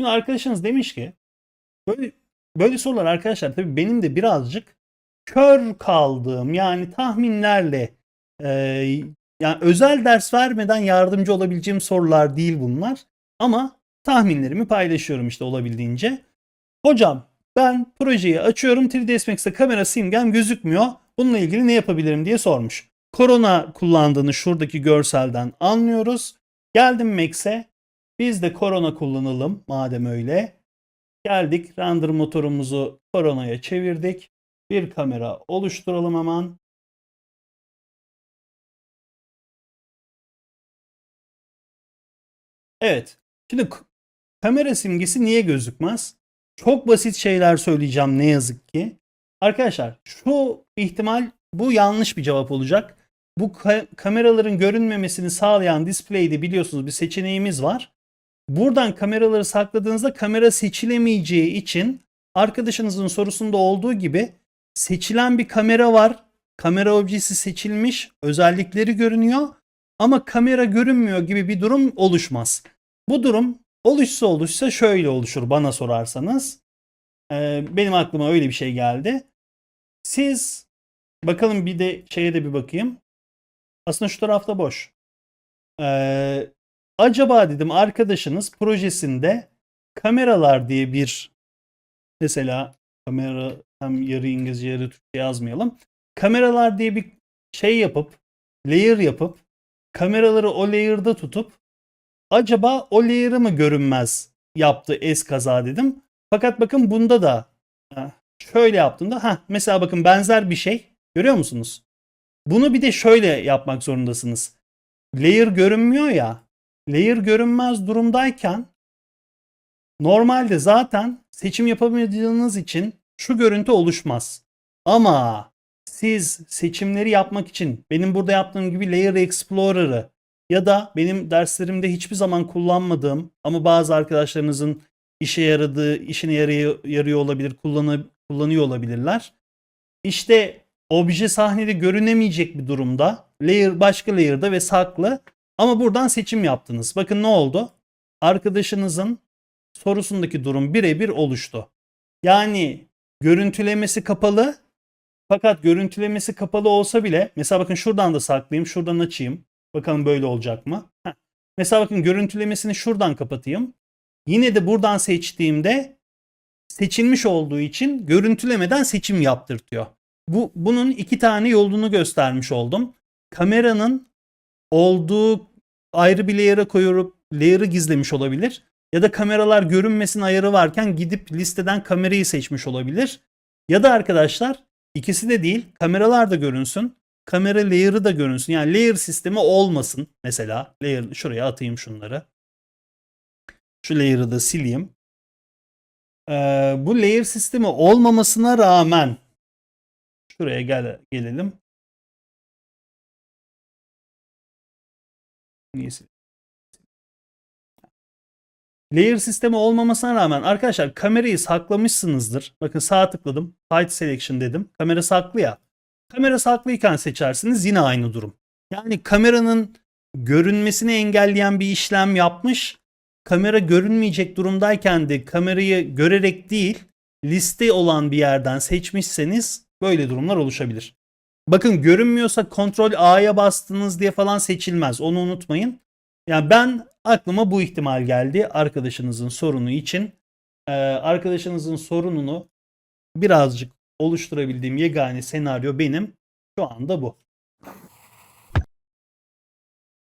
Şimdi arkadaşınız demiş ki böyle böyle sorular arkadaşlar tabii benim de birazcık kör kaldığım yani tahminlerle e, yani özel ders vermeden yardımcı olabileceğim sorular değil bunlar. Ama tahminlerimi paylaşıyorum işte olabildiğince. Hocam ben projeyi açıyorum 3ds Max'te kamera simgem gözükmüyor. Bununla ilgili ne yapabilirim diye sormuş. Korona kullandığını şuradaki görselden anlıyoruz. Geldim Max'e. Biz de korona kullanalım madem öyle. Geldik render motorumuzu koronaya çevirdik. Bir kamera oluşturalım hemen. Evet. Şimdi kamera simgesi niye gözükmez? Çok basit şeyler söyleyeceğim ne yazık ki. Arkadaşlar şu ihtimal bu yanlış bir cevap olacak. Bu ka- kameraların görünmemesini sağlayan display'de biliyorsunuz bir seçeneğimiz var. Buradan kameraları sakladığınızda kamera seçilemeyeceği için arkadaşınızın sorusunda olduğu gibi seçilen bir kamera var. Kamera objesi seçilmiş, özellikleri görünüyor ama kamera görünmüyor gibi bir durum oluşmaz. Bu durum oluşsa oluşsa şöyle oluşur bana sorarsanız. Ee, benim aklıma öyle bir şey geldi. Siz bakalım bir de şeye de bir bakayım. Aslında şu tarafta boş. Ee, acaba dedim arkadaşınız projesinde kameralar diye bir mesela kamera hem yarı İngilizce yarı Türkçe yazmayalım. Kameralar diye bir şey yapıp layer yapıp kameraları o layer'da tutup acaba o layer'ı mı görünmez yaptı eskaza dedim. Fakat bakın bunda da şöyle yaptığımda ha mesela bakın benzer bir şey görüyor musunuz? Bunu bir de şöyle yapmak zorundasınız. Layer görünmüyor ya. Layer görünmez durumdayken normalde zaten seçim yapamadığınız için şu görüntü oluşmaz. Ama siz seçimleri yapmak için benim burada yaptığım gibi Layer Explorer'ı ya da benim derslerimde hiçbir zaman kullanmadığım ama bazı arkadaşlarınızın işe yaradığı, işine yarıyor, yarıyor olabilir, kullanı, kullanıyor olabilirler. İşte obje sahnede görünemeyecek bir durumda. Layer başka layer'da ve saklı. Ama buradan seçim yaptınız. Bakın ne oldu? Arkadaşınızın sorusundaki durum birebir oluştu. Yani görüntülemesi kapalı fakat görüntülemesi kapalı olsa bile mesela bakın şuradan da saklayayım, şuradan açayım. Bakalım böyle olacak mı? Heh. Mesela bakın görüntülemesini şuradan kapatayım. Yine de buradan seçtiğimde seçilmiş olduğu için görüntülemeden seçim yaptırtıyor. Bu bunun iki tane yolunu göstermiş oldum. Kameranın olduğu ayrı bir layer'a koyup layer'ı gizlemiş olabilir. Ya da kameralar görünmesin ayarı varken gidip listeden kamerayı seçmiş olabilir. Ya da arkadaşlar ikisi de değil kameralar da görünsün. Kamera layer'ı da görünsün. Yani layer sistemi olmasın. Mesela layer şuraya atayım şunları. Şu layer'ı da sileyim. Ee, bu layer sistemi olmamasına rağmen şuraya gel gelelim. Neyse. Layer sistemi olmamasına rağmen arkadaşlar kamerayı saklamışsınızdır. Bakın sağ tıkladım. Hide selection dedim. Kamera saklı ya. Kamera saklıyken seçersiniz yine aynı durum. Yani kameranın görünmesini engelleyen bir işlem yapmış. Kamera görünmeyecek durumdayken de kamerayı görerek değil liste olan bir yerden seçmişseniz böyle durumlar oluşabilir. Bakın görünmüyorsa kontrol A'ya bastınız diye falan seçilmez. Onu unutmayın. Yani ben aklıma bu ihtimal geldi arkadaşınızın sorunu için. Ee, arkadaşınızın sorununu birazcık oluşturabildiğim yegane senaryo benim şu anda bu.